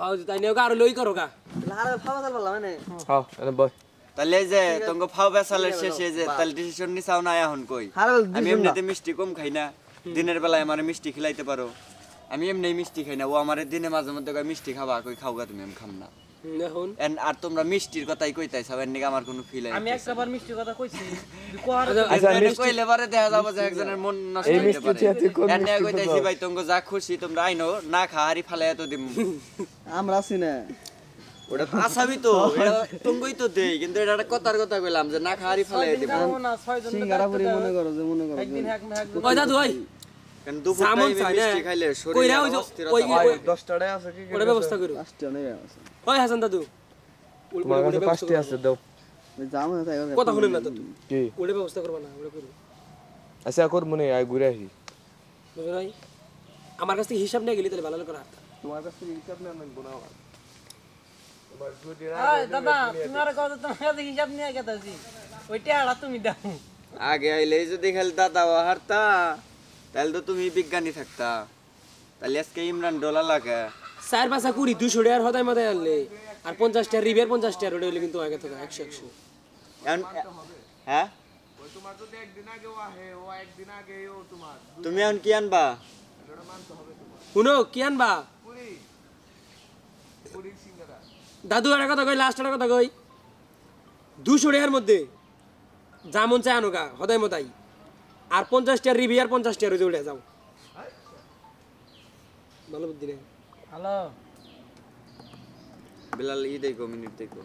হাও তাই নিয়ে আর লই করো গা। লারা ফাওয়া চাল পারলাম মানে এনে বয়। তাহলে যে তোমাকে ফাও বেসালের শেষে যে তাহলে ডিসিশন নিছাও না এখন কই? আমি এমনিতে মিষ্টি কম খাই না। দিনের বেলায় আমার মিষ্টি খিলাইতে পারো। আমি এমনি মিষ্টি খাই না। ও আমার দিনে মাঝে মধ্যে কয় মিষ্টি খাবা কই খাওগা তুমি আমি খাম না। এন- আর তোমরা মিষ্টির কথাই কইতাইছ এর নিকে আমার কোনো ফিল আমি একবার মিষ্টি কথা কইছি কোয়ার আচ্ছা, আচ্ছা কইলে পারে দেখা যাব যে একজনের মন নষ্ট এই হইতে মিষ্টি পারে। কোন এর নিয়ে কইতাইছি ভাই তোমরা যা খুশি তোমরা আইনো না খা হারি ফালাই তো দিম। আমরা আছি না। ওটা তো আসাবি তো এটা তো দেই কিন্তু এটা একটা কথার কথা কইলাম যে না খা হারি ফালাই দিম। না ছয় সিঙ্গারা পুরি মনে করো যে মনে করো একদিন এক এক ওই দাদু ওই কারণ দুপুর সামন টাইমে চাই না। মিষ্টি খাইলে শরীরে কইরা ওই যে- অস্থিরতা ওই- বাড়ে। ওই- দশটারে আছে কি ওটা ব্যবস্থা করো পাঁচটা নেই আছে ওই হাসান দাদু তোমার কাছে পাঁচটি আছে দাও। ওই জাম না তাই কথা শুনেন না দাদু কি? ওটা ব্যবস্থা করবা না ওটা করো আচ্ছা মনে ঘুরে আসি। আমার কাছ থেকে হিসাব নিয়ে গেলি তাহলে ভালো করে। হাঁটতাম তোমার কাছে হিসাব না নাকবো না দাদা তুমি আর কত তোমার কাছে হিসাব নিয়ে গেতাছি। ওইটা আড়া তুমি দাও। আগে আইলে যদি খালি দাদা হারতা। তাহলে তো তুমি বিজ্ঞানী থাকতা। তাহলে আজকে ইমরান ডোলা লাগে। চার পাঁচা কুড়ি দুশো টাকার হদায় মাথায় আনলে। আর পঞ্চাশ টাকা রিবের পঞ্চাশ টাকা ওটা হইলে কিন্তু আগে থাকা একশো একশো। হ্যাঁ? তুমি এখন কি আনবা? শুনো কি আনবা? দাদু একটা কথা কই লাস্ট একটা কথা কই। দুশো টাকার মধ্যে যা মন চায় আনুকা হদায় মতাই। আর পঞ্চাশ টাকা রিবি আর পঞ্চাশ টাকা রোজে উঠে যাও ভালো বুদ্ধি নেই হ্যালো বিলাল ই দেখো মিনিট দেখো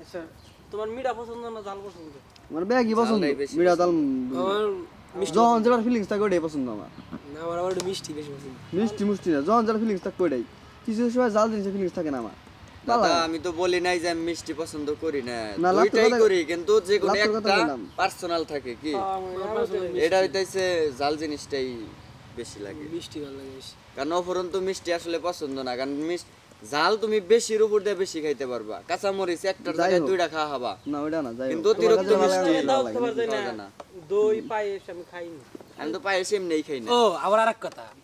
আচ্ছা তোমার মিঠা পছন্দ না জাল পছন্দ আমার ব্যাগই পছন্দ যখন ফিলিংস থাকে ওটাই পছন্দ আমার না আমার আবার মিষ্টি বেশি পছন্দ। মিষ্টি মুষ্টি না যখন ফিলিংস থাকে কিছু সময় জাল জিনিসের ফিলিংস থাকে না আমার। দাদা আমি তো বলি নাই যে আমি মিষ্টি পছন্দ করি না। কথা- করি কিন্তু যে কোনো একটা পার্সোনাল থাকে কি? এটা হইতাছে জাল জিনিসটাই বেশি লাগে। মিষ্টি ভালো লাগে কারণ অপরন্ত মিষ্টি আসলে পছন্দ না কারণ মিষ্টি জাল তুমি বেশির উপর দিয়ে বেশি খাইতে পারবা। কাঁচা মরিচ একটার জায়গায় দুইটা খাওয়া হবা না ওটা না যাই কিন্তু অতিরিক্ত মিষ্টি। দই পায়েস আমি খাইনি। আমি তো পায়েস এমনিই খাই না ও আবার আরেক কথা